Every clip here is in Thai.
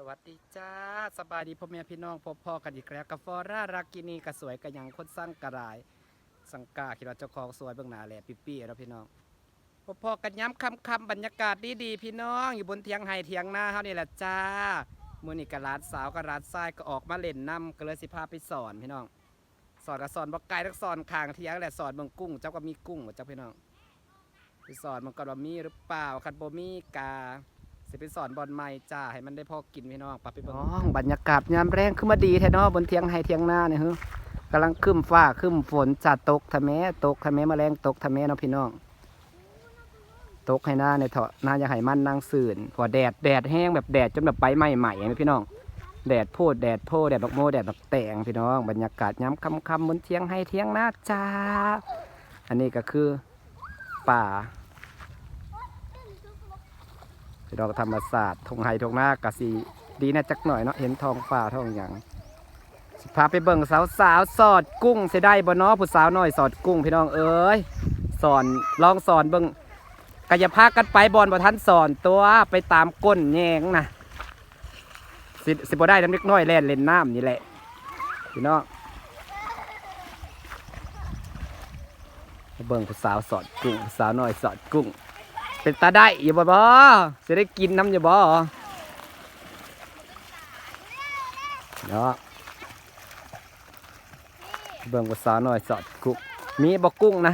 สวัสดีจ้าสบายดีพ่อแม่พี่น้องพบพ่อกันอีกแล้วกับฟอร่ารักกินีกระสวยกระยังคนสร้างกระไรสังกาคิดว่าเจ้าของสวยเบื้องหน้าแหละปิ๊ปี้แล้วพี่น้องพบพ่อกันย้ำคำคำบรรยากาศดีดีๆพี่น้อง อยู่บนเทียงไห้เทียงหน้าเฮานี่แหละจ้ามือนี้กับร้านสาวกับร้านทรายก็ออกมาเล่นน้ำก็เลยสิพาไปสอนพี่น้อง สอนกับสอนบอกไก่ทักสอนคางเทียงแหละสอนเมืองกุ้งเจ้าก็มีกุ้งเจ้าพี่น้องไปสอนมันก่อนว่ามีหรือเปล่าคันโบมีกา สิไปสอนบอลใหม่จ้าให้มันได้พอกินพี่น้องปะไปเบิ่งบรรยากาศยามแรงขึ้นมาดีแท้เนาะบนเทียงไห้เทียงหน้าเนี่ยฮึกำลังขึ้นฟ้าขึ้นฝนจัดตกทะแม้ตกทะแม้แมลงตกทะแม้เนาะพี่น้อง ตกให้หน้าในเถาะหน้าจะให้มันนางสื่นเพอแดดแดดแห้งแบบแดดจนแบบใบไหม้ใหม่นะพี่น้อง แดดโพดแดดโพดแดดบักโมแดดบักแตงพี่น้องบรรยากาศย้ำคำคำบนเทียงไห้เทียงหน้าจ้า อันนี้ก็คือป่า พี่น้องธรรมศาสตร์ทงไฮทงหน้ากะสีดีนะจักหน่อยเนาะเห็นทองฟ้าทองอย่างสิพาไปเบิ่งสาวสาวสอดกุ้งเสียได้บ่เนาะผู้สาวน้อยสอดกุ้งพี่น้องเอ้ยสอนลองสอนเบิ่งกายภาคกันไปบอลบ่ทันสอนตัวไปตามก้นแยงนะสิสิบ่ได้น้ำเล็กน้อยแล่นเล่นน้ำนี่แหละพี่น้องเบิ่งผู้สาวสอดกุ้งผู้สาวน้อยสอดกุ้ง เป็นตาได้อยู่บ่บ่จะได้กินน้ำอยู่บ่เนาะเบิ่งภาษาวหน่อยสอดกุ้งมีบ่กุ้งนะ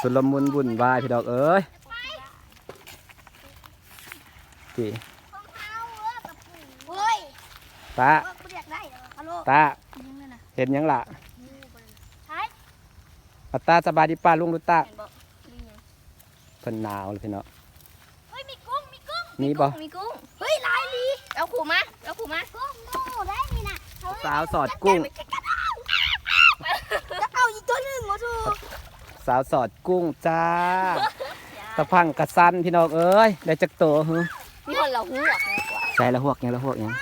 สุลมุนวุ่นวายพี่ดอกเอ้ยพี่เฮ้ยตาว่ากูอยากได้เหรอฮัลโหลตายังไงนะเห็นหยังล่ะใช่ ป้าตาสบายดีป้าลุงดูตาเห็นบอกนี่ไงเพิ่นหนาวเลยพี่เนาะ เฮ้ยมีกุ้งมีกุ้งมีบ่มีกุ้งเฮ้ยลายลีเอาขู่มาเอาขู่มากุ้งโง่ได้นี่นะสาวสอดกุ้ง จะเอาอีกตัวหนึ่งมาถูกสาวสอดกุ้งจ้าตะพังกระสันพี่น้องเอ้ยได้จักโตฮึมีคนเราหูอะกว่าใส่ละหวกยังละหวกยัง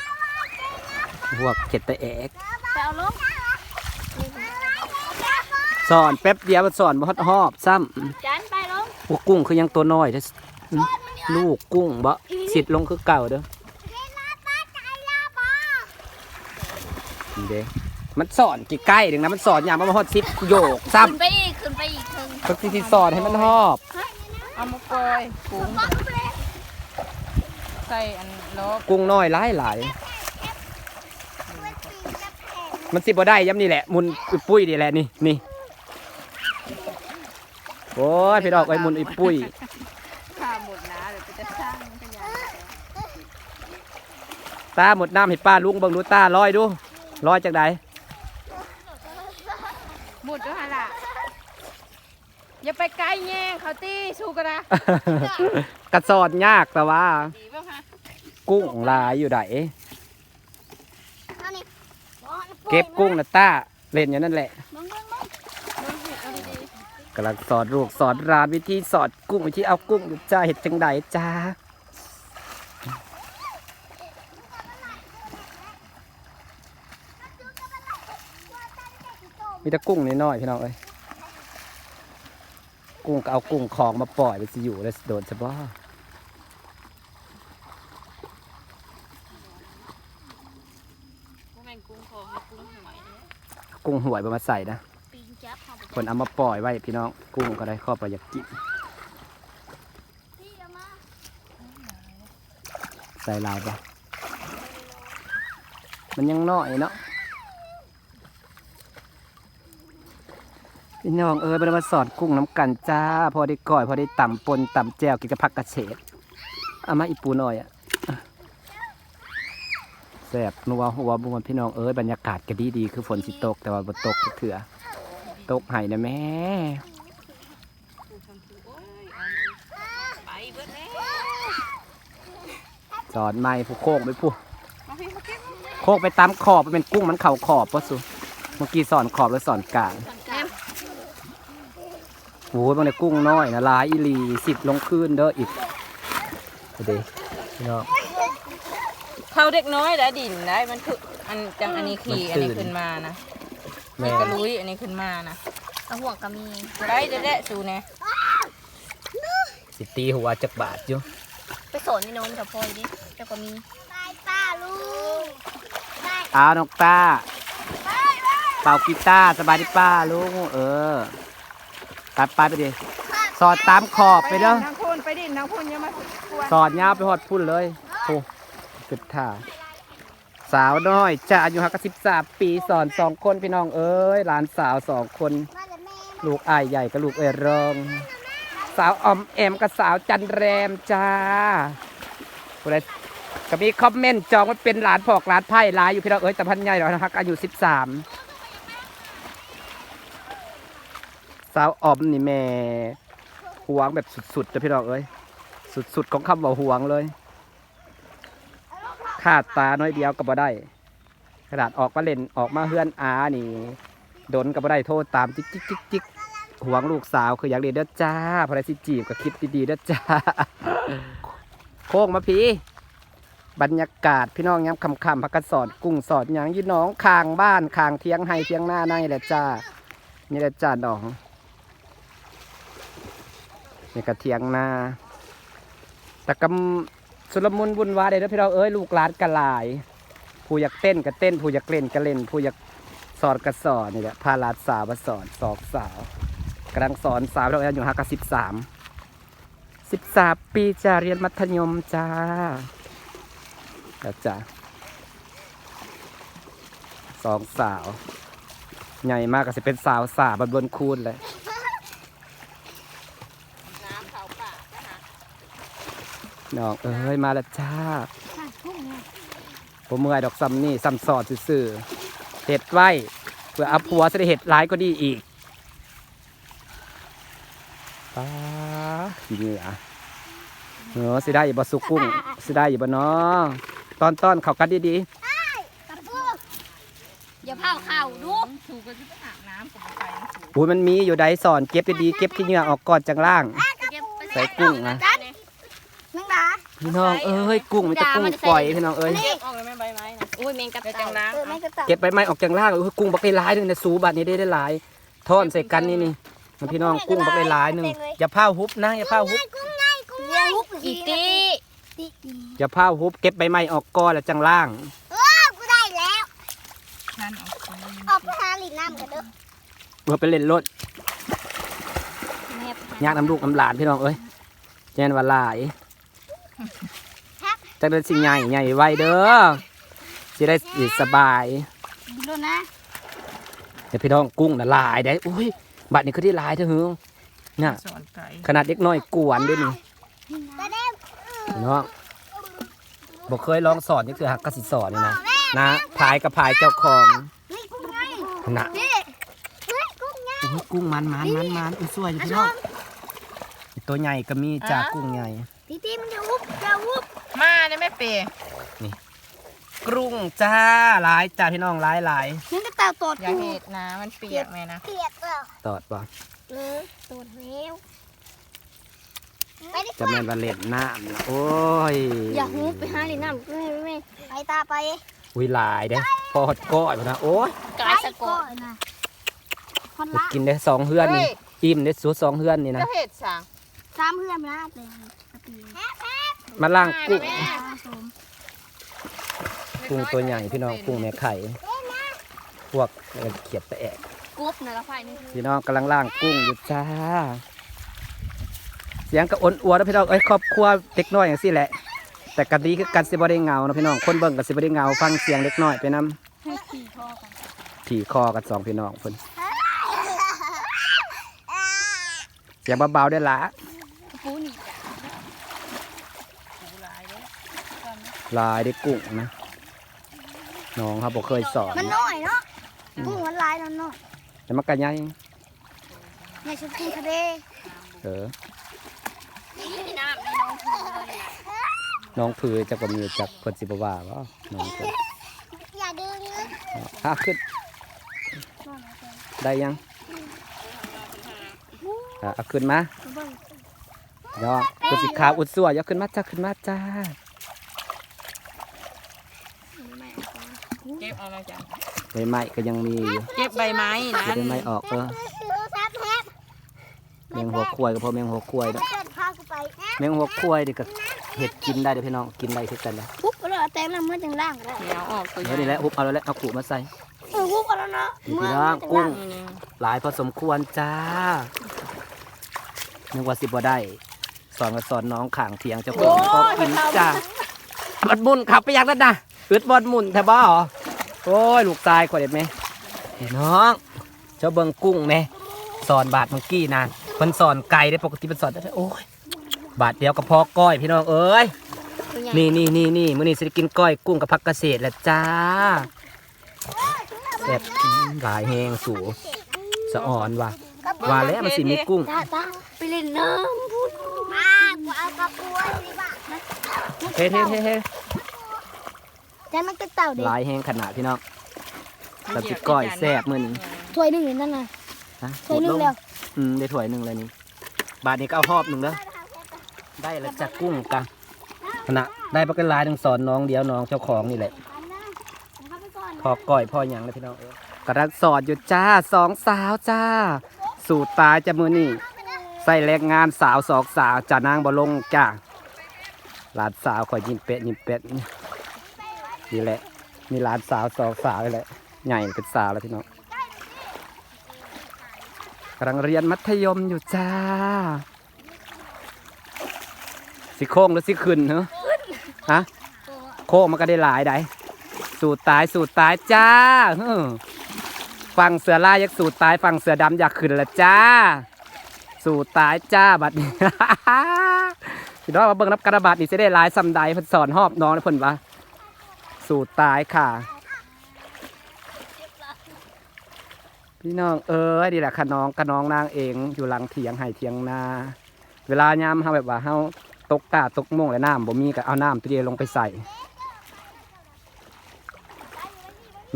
หวกเข็ดตะเอกไปเอาลง สอนแป๊บเดียวมันสอนบ่ฮอดหอบซ้จานไปลงำพวกกุ้งคือยังตัวน้อยเด้ออื้อลูกกุ้งบ่สิดลงคือเก่าเด้อนี่เด้มันสอนกี่ใกล้ถึงนะมันสอนอย่างมันบ่ฮอดสิบโยกซ้ขึ้นไปอีกขึ้นไปอีกถึงำก็สิสอนให้มันหอบ เอามาปล่อยกุ้งใส่อันลบกุ้งน้อยหลายหลายมันสิบ่ได้ย้ำนี่แหละมุนอุยปุ้ยนี่แหละนี่นี่ โอ้ยพี่ดอกไอ้มุนอุยปุ้ยข้าหมดนะเดี๋ยวจะสร้างขยายตาหมดน้ำให้ป้าลุงเบิ่งดูตาลอยดูลอยจากใดหมดด้วยฮะล่ะอย่าไปใกล้แย่งเขาตีสู้กันนะกระสอนยากแต่ว่าดีป่ะคะกุ้งหลายอยู่ไหนเอานี่เก็บกุ้งนะตาเล่นอย่างนั้นแหละมึงมึงมึง กำลังสอนลูกสอนร้านวิธีสอนกุ้งวิธีเอากุ้งอยู่จ้าเห็ดจังใดจ้ามีแต่กุ้งน้อยๆพี่น้องเอ้ยกุ้งก็เอากุ้งของมาปล่อยไปสิอยู่แล้วโดนจะบ้ากุ้งแมงกุ้งคองกุ้งหอยกุ้งหวยมาใส่นะ ปีนจับเขาไปคนเอามาปล่อยไว้พี่น้องกุ้งก็ได้ครอบไปอยากกินที่เอามาใส่ลายปะมันยังน้อยเนาะพี่น้องเอ้ยมันมาสอนกุ้งน้ำกันจ้า พอได้ก่อยพอได้ต่ำปนต่ำแจวกินกับผักกระเฉดเอามาอีปูหน่อยอะแสบนัวหัวบวนพี่น้องเอ้ยบรรยากาศก็ดีดีคือฝนสิตก แต่ว่าบ่ตกเถื่อ ตกไห้นะแม่สอนไม้ผู้โค้งไปผู้มาพี่มาเก็บโค้งไปตามขอบเป็นกุ้งมันเข่าขอบปะสุเมื่อกี้สอนขอบแล้วสอนกลางแอมโอ้ยบางในกุ้งน้อยนะลายอีลีสิบลงคืนเด้ออีกเด้พี่น้องเขาเด็กน้อยได้วดินได้มันคืออันจังอันนี้ขี่อันนี้ขึ้นมานะ แม่นี่กระลุยอันนี้ขึ้นมานะเอาห่วงก็มีได้เด็ดๆสูเนี่ยสิตีหัวจักบาทอยู่ไปสอนนี่น้องกับพ่อยดิเจ้าก็มีบายป้าลุงบายเอานกตาเป่ากีตาร์สบายดีป้าลุงเออตัดไปไปดิสอดตามขอบไปเด้อ นางพูนไปดินางพูนอย่ามากวน สอดยาวไปหอดพุ่นเลยโอ้สุดท่า สาวน้อยจะอายุหักสิบสามปีสอนสองคนพี่น้องเอ้ยหลานสาวสองคน ลูกอายใหญ่กับลูกเอรองสาวออมแอมกับสาวจันแรมจ้าผู้ใดก็มีคอมเมนต์จองว่าเป็นหลานพอกหลานไพ่หลายอยู่พี่น้องเอ้ยแต่พันใหญ่หรอกนะครับอายุสิบสามสาวออมนี่แม่หวงแบบสุดๆนะพี่น้องเอ้ยสุดๆของคำว่าหวงเลย ขาดตาน้อยเดียวก็บ่ได้ขนาดออกมาเล่นออกมาเฮือนอานี่โดนก็บ่ได้โทษตามจิกจิกจิกจิกห่วงลูกสาวคืออยากเรียนเด้อจ้าพอได้สิจีบก็คิดดีๆเด้อจ้าโค้งมาพี่บรรยากาศพี่น้องย้ำคำคำพักกสอดกุ้งสอดหยังยี่น้องคางบ้านคางเทียงไฮเทียงหน้าในแหละจ้านี่แหละจ้าน้องนี่กระเทียงหน้าแต่กำ สุลมุนวุ่นวายเด้อพี่เราเอ้ยลูกหลานกระลาย ผู้อยากเต้นก็เต้น ผู้อยากเล่นก็เล่น ผู้อยากสอนก็สอนนี่แหละพาหลานสาวมาสอนสอกสาวกำลังสอนสาวเราอายุห้ากับสิบสามสิบสามปีจะเรียนมัธยมจ้าแล้วจ้ะสองสาว ใหญ่มากก็จะเป็นสาวสาบบนบนคูนเลย น้ำเขาป่านะคะ น้องเอ้ยมาแล้วจ้าค่ะพุ่งไงผมเมื่อยดอกซ้ำนี่ซ้ำสอดซื่อๆเห็ดไว้เพื่อเอาผัวจะได้เห็ดร้ายก็ดีอีกป้าขี้เหงื่อเออสิได้อยู่บ่สุกุ้งสิได้อยู่บ่เนาะตอนตอนๆเขากันดีกระปุกอย่าพาเข่าดูถูกก็จะไปอาบน้ำกับไปนะถูกๆโอ้ยมันมีอยู่ใดสอนเก็บดีๆเก็บขี้เหงื่อออกก่อนจังล่างเก็บไปใส่กุ้งนะจัดนังดา พี่น้องเอ้ยกุ้งมันจะกุ้งปล่อยพี่น้องเอ้ยเก็บออกเลยไหม่ใบไม้นะอุ้ยแมงกระเดี๋ยวจังล้างเออแมงกระต่ายเก็บใบไม้ออกจากล่างอุ้ยกุ้งบักได้หลายหนึงในสูบัดนี้ได้ได้หลายทอนใส่กันนี่นี่มันพี่น้องกุ้งบักได้หลายหนึงอย่าพาฮุบนะอย่าพาฮุบกุ้งไงกุ้งไงอีตีตีอย่าพาฮุบเก็บใบไม้ออกก่อนแล้วจังล่างเออกูได้แล้วนั่นออกไปออกไปหาหลินน้ำกันเด้อเมื่อไปเล่นรถแม่ยากน้ำลูกน้ำหลานพี่น้องเอ้ยแจนว่าหลาย จังได้สิ่งใหญ่ใหญ่ไว้เด้อสิได้สิสบายดูนะเดี๋ยวพี่น้องกุ้งน่ะหลายได้อุ้ยบัดนี้คือได้หลายเถอะหือเนี่ยสอนไก่ขนาดเด็กน้อยกวนด้วยนี่ตาเด้มพี่น้องบอกเคยลองสอนนี่คือหักกสิสอนนี่นะนะพายกับพายเจ้าของนี่กุ้งไงนะนี่เฮ้ยกุ้งไงโอ้ยกุ้งมันมันมันมันอุ้ยสวยอยู่พี่น้องตัวใหญ่ก็มีจ้ากุ้งใหญ่ตีตีมันจะ วุบจะวุบมาได้ไหม่เปย์กรุ้งจ้าหลายจ้าพี่น้องหลายหลายนั่นก็ตาตอดอย่าเห็ดนะมันเปียกไหมนะเปียกเปล่าตอดบ่เออตอดแล้วไปดิจะแม่นบาเล็ดน้ำนะโอ้ย อย่าหูไปหาหลินน้ำไม่ไม่ไปตาไปอุ้ยหลายเด้พอหดก้อยพุ่นนะโอ้ยกายสะกดนะคนอยากละกินได้สองเฮือนนี่อิ่มได้สูสองเฮือนนี่นะจะเห็ดสั่งสามเพื่อนนะเลยสปี มาล่างกุ้งแม่สมกุ้งตัวใหญ่พี่น้องกุ้งแม่ไข่ พวกเขียดตะแอกกรุ๊ปนะละไฟนี่พี่น้องกำลังล่างกุ้งอยู่จ้า เสียงก็อ่อนอัวแล้วพี่น้องเอ้ยครอบครัวเด็กน้อยอย่างสิแหละ แต่กันดีคือกันสิบ่ได้เหงานะพี่น้องคนเบิ่งกันสิบ่ได้เหงาฟังเสียงเล็กน้อยไปนํให้ขี่คอกันถี่คอกันสองพี่น้องเพิ่นเสียงเบาๆได้อละ กระปูนี่ ลายได้กุ้งนะน้องครับบ่เคยสอน มันน้อยเนาะกุ้งมันลายแล้วน้อยแต่มันก็ใหญ่ในชุดกุ้งทะเลเออนี่น้ำในน้องถุงเลยน้องผือจักบ่มีจักเพิ่นสิบ่ว่าบ่น้องเพิ่นอย่าดึงนะฮะขึ้น ได้ยังอะเอาขึ้นมาเบิ่งย่อคือสิขาวอุดสัวยกขึ้นมาจ้าขึ้นมาจ้า เก็ บเอามาจ้ะใบไม้ก็ยังมีอยู่เก็บใบไม้นะเก็บใบไม้ออกเออซื้อซับแฮปแมงหัวควายก็พอแมงหัวควายเพื่นะอนพากูไปแมงหัวควายนี่ก็เห็ดกินได้เด้อพี่น้องกินได้คือกันนะปุ๊บก็เลยเอาแตงน้ำมันจังล่างก็ได้เหนียวออกตัวเดี๋ยวนี่แหละฮุบเอาแล้วแหละเอาขู่มาใส่เออปุ๊บก็แล้วเนาะนี่พี่น้องกุ้ง นี่หลายพอสมควรจ้านึกว่าสิบ่ได้ สอนมาสอนน้องข่างเถียงเจ้าของก็กินจ้าบอดมุนขับไปอยากนั่นนะอึดบอดมุนแทบ่เหรอ โอ้ย ลูกชายขอเด็ดไหมเห็นน้องเจ้าเบิงกุ้งไหมสอนบาทเมื่อกี้นะมันสอนไก่ได้ปกติมันสอนได้โอ้ยบาทเดียวก็พอก้อยพี่น้องเอ้ยนี่นี่นี่นี่มื้อนี้สิได้กินก้อยกุ้งกับผักเกษตรแล้วจ้าแซ่บอื้อหลายแหงสูสะอ่อนว่ะว่าแล้วมันสิมีกุ้งตาตาไปเล่นน้ำพูดมากูเอากระปุกสิบ้าเฮ้เฮ้เฮ้เฮ้ แต่มันก็เต่าเด็กหลายแหงขนาดพี่น้องเราสิก้อยแซ่บมื้อนี้ถ้วยหนึ่งอยู่นั่นน่ะฮะถ้วยหนึ่งแล้ว อืมได้ถ้วยหนึ่งเลยนี่ บาทนี้ก็เอาหอบหนึ่งเด้อได้แล้วจักกุ้งกันขณะได้ปลากระลายหนึ่งสอนน้องเดียวน้องเจ้าของนี่แหละ พอก้อยพ่อหยังเลยพี่น้องเอ้ยกระดักสอดอยู่จ้าสองสาวจ้า สูตรตายจะมือนี่ใส่แรงงานสาวสองสาวจะนางบ่ลงจ้าหลานสาวคอยยิ้มเป็ดยิ้มเป็ด นี่แหละ มีหลานสาวสองสาวนี่แหละใหญ่เป็นสาวแล้วพี่น้องกำลังเรียนมัธยมอยู่จ้า สิโค้งหรือสิขึ้นเหรอฮะโค้งมันก็ได้หลายได้สูตรตายสูตรตายจ้าฟังเสือลายอยากสูตรตายฟังเสือดำอยากขึ้นละจ้า สูตรตายจ้าบัดนี้พี่น้องมาเบิ่งนับกระบาดนี่จะได้หลายซำใดเพิ่นสอนหอบน้องนะเพิ่นว่า สูตรตายค่ะ พี่น้องเอ้ยนี่แหละค่ะน้องกับน้องนางเองอยู่หลังเถียงไห้เถียงนา เวลายามเฮาแบบว่าเฮาตกกาตกโม่งและน้ำบ่มีก็เอาน้ำตัวเดียวลงไปใส่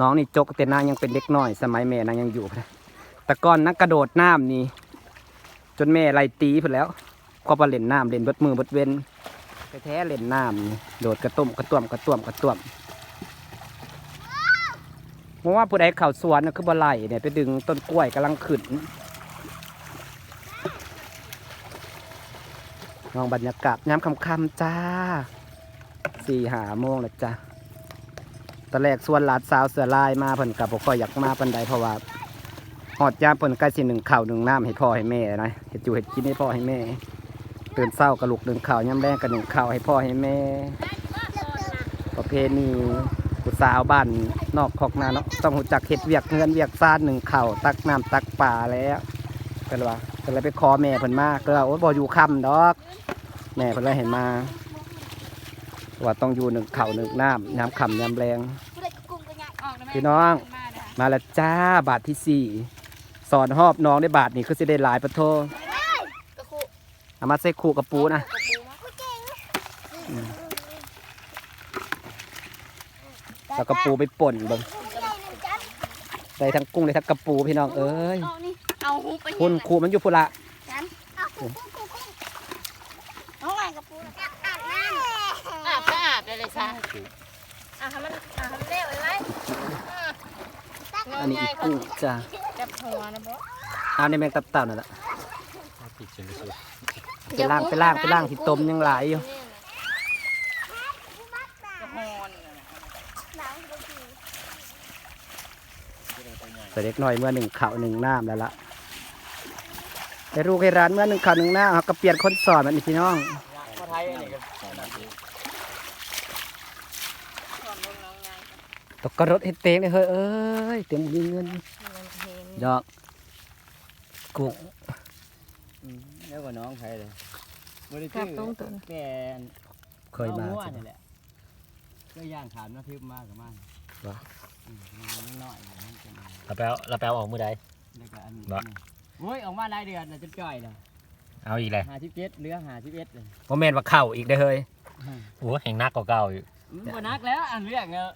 น้องนี่จกแต่นางยังเป็นเด็กน้อย สมัยแม่นางยังอยู่นะแต่ก่อนนักกระโดดน้ำนี่จนแม่ไล่ตีเพิ่แล้วก็มาเล่นน้ำเล่นบิดมือบิดเว้นแท้เล่นน้ำโดดกระตุ่มกระตุ่มกระตุ่มกระตุ่ม เพราะว่าผู้ใดเข่าสวนน่ะคือบ่ไหลเนี่ยไปดึงต้นกล้วยกำลังขึ้นมองบรรยากาศย้ำคำๆจ้าสี่หาโมงแล้วจ้าตอนแรกส่วนหลานสาวเสือลายมาเพิ่นกับบ่ค่อยอยากมาปานใดเพราะว่าหอดยามเพิ่นใกล้สิหนึ่งข้าวหนึ่งน้ำให้พ่อให้แม่นะเฮ็ดอยู่เฮ็ดกินให้พ่อให้แม่ตื่นเช้าก็ลุกหนึ่งข้าวยามแรงก็หนึ่งข้าวให้พ่อให้แม่ ประเพณี ผู้สาวบ้านนอกคอกนาเนาะต้องรู้จักเฮ็ดเวียกเงินเวียกซ่านหนึ่งข้าวตักน้ำตักปลาแล้วก็เลยว่าก็เลยไปขอแม่เพิ่นมาก็ว่าโอ้ยบ่อยู่ค่ำดอก แม่เพิ่นเลยเห็นมา ว่าต้องอยู่หนึ่งข้าวหนึ่งน้ำน้ำค่ำน้ำแรง พี่น้อง มาแล้วจ้าบาทที่สี่สอนหอบน้องได้บาทนี่คือสิได้หลายปะโทเอามาใส่คู่กับปูนะ อืม แล้วก็ปูไปป่นเบิ่งได้ทั้งกุ้งได้ทั้งกระปูพี่น้องเอ้ยเอานี่เอาหูไปคุณครูมันอยู่พุละฉันเอาหูกูกูน้องไงกระปูอาบน้ำอาบก็อาบได้เลยค่ะอะให้มันอะให้มันเร็วไว้ไว้อันนี้อีกกุ้งจ้าจับหัวนะบ่อันนี้แมงตับเต่านั่นแหละไปล่างไปล่างไปล่างที่ต้มยังหลายอยู่ กระหอน แต่ เด็กน้อยเมื่อหนึ่งข่าวหนึ่งน้ำแล้วล่ะไอ้ลูกไอ้ร้านเมื่อหนึ่งข่าวหนึ่งน้ำเขาก็เปลี่ยนคนสอนมันนี่พี่น้องมาไทยอันนี้ก็สอนลงน้องไงตกกระรถให้เต็งเลยเฮ้ยเอ้ยเต็มมีเงินมันเห็นดอกกุ้งแล้วก็น้องใครเลยบริครัชื่บอตรงตัวแกนเคยมาอใช่นี่ไหมแหละก็ย่างขามน้ำพริกมากกับมันวะอื มมันน้อยๆมันจะมาเราแปลเราแปลออกมือใด แล้วก็อันนี้วะโอ้ยออกมาหลายเดือนนะจะจ่อยเลยเอาอีกเลยหาสิบเจ็ดเหลือหาสิบเอ็ดเลยโมเมนว่าเข่าอีกได้อเฮ้ยโอ้แห่งนักกว่าเก่าอยู่อืมบ่นักแล้วอันเรื่องเนอะ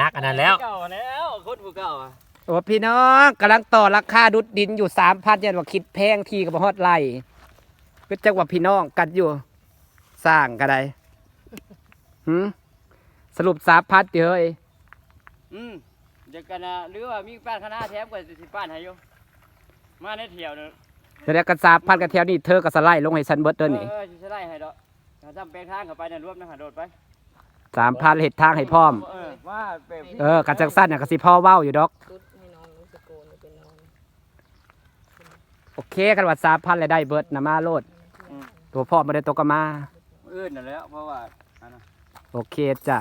นักอันนั้นแล้ว เก่าแล้วคนผู้เก่าอะโอ้พี่น้องกำลังต่อราคาดุดดินอยู่สามพันยันว่าคิดแพงทีกับฮอดไล่ก็จังว่าพี่น้องกันอยู่ สร้างกันได้หืมสรุปสามพันเฮ้ยอืมเดี๋ ยวกันนะหรือว่ามีป้านคณะแถมกับสิป้านให้อยู่มาในเที่ยวเนอะเดี๋ยวกันสามพันกันแถวนี้เธอก็สไลด์ลงให้ฉันเบิดเด้อนี่เออสิจะไล่ให้ดอกถ้าทำแปลงทางเข้าไปน่ะรวมนะหาโดดไปสามพันเห็ดทางให้พร้อม เออว่าแบบเออกันจังสั้นเนี่ยก็สิพ่อเว้าอยู่ดอกตุ๊ดให้น้องสโกนเป็นน้องโอเคกันว่าสามพันเลยได้เบิดนะมาโลด ตัวพ่อไม่ได้ตัวก็มาอื่นนั่นแหล้วเพราะว่าอันนั้น โอเคจ้ะ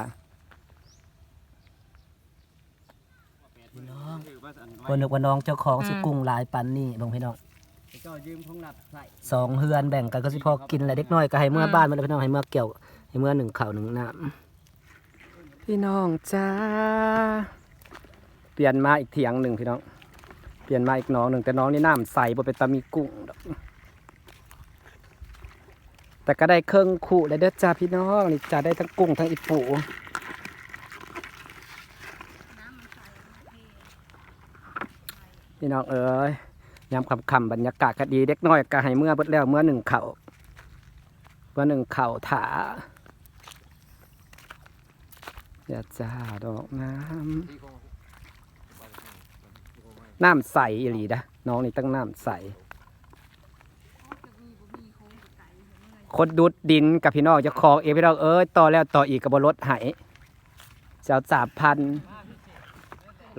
ถือว่าอันคนนึกว่าน้องเจ้าของสุกุ้งหลายปันนี่บงพี่น้องเจ้ายืมของหนับใส่สองเฮือนแบ่งกันก็สิพอกินแหละเด็กน้อยก็ให้เมื่อบ้านมันเลยพี่น้องให้เมื่อเกี่ยวให้เมื่อหนึ่งข่าวหนึ่งน้ำพี่น้องจ้าเปลี่ยนมาอีกเถียงหนึ่งพี่น้อง เปลี่ยนมาอีกน้องหนึ่งแต่น้องนี่น้ำใสบ่เป็นตามีกุ้งดอกแต่ก็ได้เครื่องคู่ได้เด้อจ้าพี่น้องนี่จ้าได้ทั้งกุ้งทั้งอีปู พี่น้องเอ้ยยามคำคำบรรยากาศก็ดีเด็กน้อยก็ให้เมื่อเบิดแล้วเมื่อหนึ่งเข่าเมื่อหนึ่งเข่าถาอย่าจ้าดอกน้ำน้ำใสอีหลีนะน้องนี่ตั้งน้ำใสคนดุดดินกับพี่น้องจะคองเองพี่น้องเอ้ยต่อแล้วต่ออีกกับบรถไหเจ้าสามพัน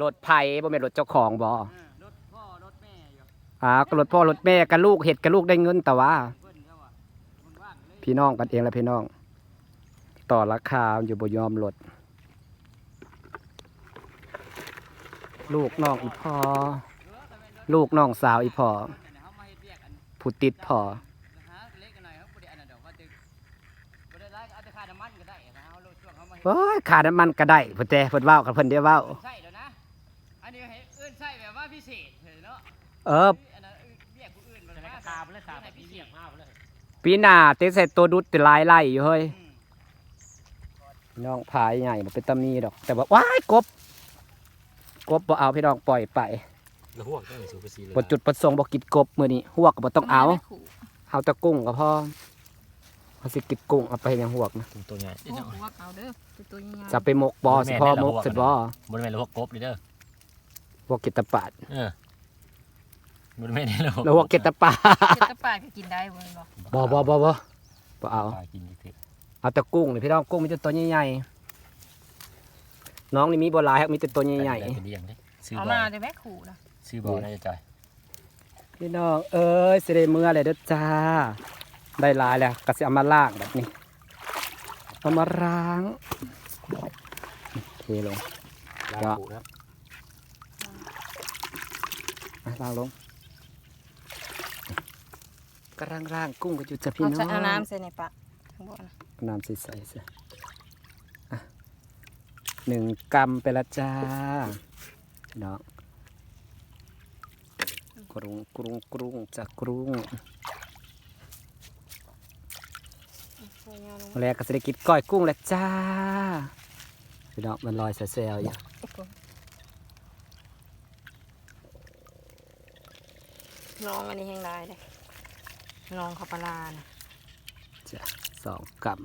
รถไผ่บ่เป็นรถเจ้าของบอ่ อยู่อ่าก็รถพ่อรถแม่กับลูกเห็ดกับลูกได้เงินแต่ว่าเพิ่นเขาว่าคนว่างเลยพี่น้องกันเองแหละพี่น้อง ต่อราคาอยู่บ่ยอมลดลูกน้องอีพอ ลูกน้องสาวอีพอแต่เขามาเฮ็ดเวียกอันผู้ติดพอหาเล็กกันหน่อยเขาบ่ได้อันนั้นดอกว่าตึกบ่ได้ร้ายก็เอาแต่ค่าน้ำมันก็ได้นะเอาโลดช่วงเขามาเฮ็ดโอ้ยขาน้ำมันก็ได้เพิ่นแต่เพิ่นเว้ากับเพิ่นได้เว้าใช่แล้วนะอันนี้ให้เอื้นใช่แบบว่าพิเศษเห็นเนาะเออ ปีหน้าเตะใส่ตัวดุดติหลายไล่อยู่เฮ้ยอืมพี่น้องพายใหญ่บ่เป็นตำมีดอก แต่ว่าว้ายกบ กบบ่เอาพี่น้องปล่อยไปแล้วพวกต้องสูบไปซีเลยบ่จุดประสงค์บ่กินกบมื้อนี้หวกก็บ่ต้องเอา เอาแต่กุ้งก็พอเขาสิกินกุ้งเอาไปยังหวกนะตัวใหญ่โอ้โหว่าเอาเด้อเป็นตัวใหญ่จะไปหมกบ่สิพ่อหมกสุดบ่บนแม่นแล้วพวกกบเลยเด้อพวกกิตตะปาดเออ บนแม่นแล้วแล้วพวกกิตตะปาเจ็ดดตะปาดก็กินได้เว้ยบอกบ่บ่บ่บ่บ่เอา ปลากินเถอะเอาแต่กุ้งนี่พี่น้องกุ้งมีแต่ตัวใหญ่ๆน้องนี่มีบ่หลายครับมีแต่ตัวใหญ่ได้ไปเลี้ยงได้ซื้อเอาบ่อมาได้แม่ขู่นะซื้อบ่อน่าจะจ่ายๆพี่น้องเอ้ยสิได้มื้อเลยเด้อจ้า ได้หลายแล้วก็สิเอามาล้างแบบนี้เอามาล้างเทลงล้างก็ปูครับอะล้างลง กำลังล้างกุ้งก็อยู่จ้ะพี่เอาน้อใส่งเอาน้ำใส่ในปะทั้งหมดนะน้ำใสๆสิอะหนึ่งกรัมไปละจ้าพี่น้องกรุงกรุงกรุงจากกรุงใส่ยาลงแรกก็จะได้กินก้อยกุ้งแล้วจ้าพี่น้องมันลอยเซลล์อยู่ลองอันนี้แห้งได้เลย ลองข้าวปลาร้านะจ้ะสองกรัม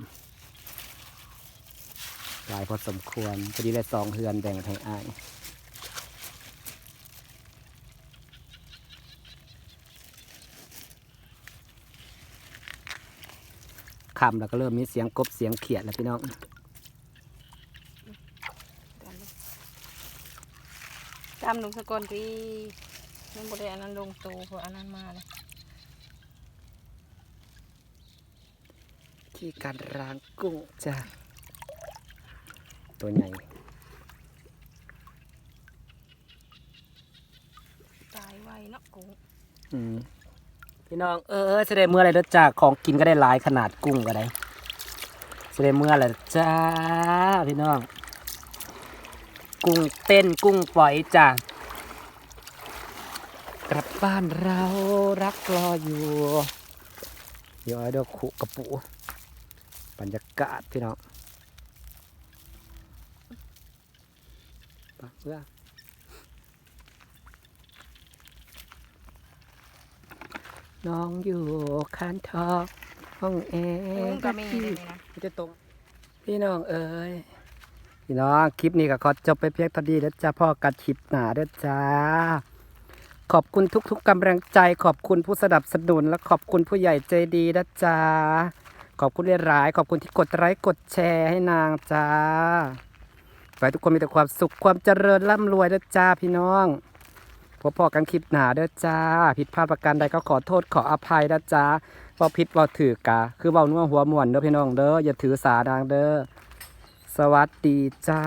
ลายพอสมควรพอดีเลยสองเฮือนแบ่งให้อายคำแล้วก็เริ่มมีเสียงกบเสียงเขียดแล้วพี่น้องจำลงสกอนพี่ยังบ่ได้อันนั้นลงโตเพราะอันนั้นมาเลย ที่การล้างกุ้งจ้ะตัวใหญ่ตายไวเนาะกุ้งอืมพี่น้องเออแสดงเมื่ออะไรแล้วจ้าของกินก็ได้หลายขนาดกุ้งก็ได้แสดงเมื่ออะไรจ้าพี่น้อง กุ้งเต้นกุ้งปล่อยจ้ากลับบ้านเรารักรออยู่เดี๋ยวเอาเดี๋ยวขุกระปุ บรรยากาศพี่น้องไปเพื่อน้องอยู่คันทอกห้องแอกุ้งร์ก็มีเลยนะไม่จะตรง พี่น้องเอ้ยพี่น้องคลิปนี้ก็ขอจบไปเพียงเท่านี้แล้วจ้าพ่อกัดคลิปหนาเด้อจ้า ขอบคุณทุกๆกำลังใจ ขอบคุณผู้สนับสนุนและขอบคุณผู้ใหญ่ใจดีนะจ้า ขอบคุณหลาย ขอบคุณที่กดไลค์กดแชร์ให้นางจ้าขอให้ทุกคนมีแต่ความสุขความเจริญร่ำรวยนะจ้าพี่น้องพบพอกันคลิปหนาเด้อจ้า ผิดพลาดประการใดก็ขอโทษขออภัยนะจ้าเว่าผิดเว่าถือกะ คือเว่านัวหัวม่วนเด้อพี่น้องเด้ออย่าถือสาดางเด้อสวัสดีจ้า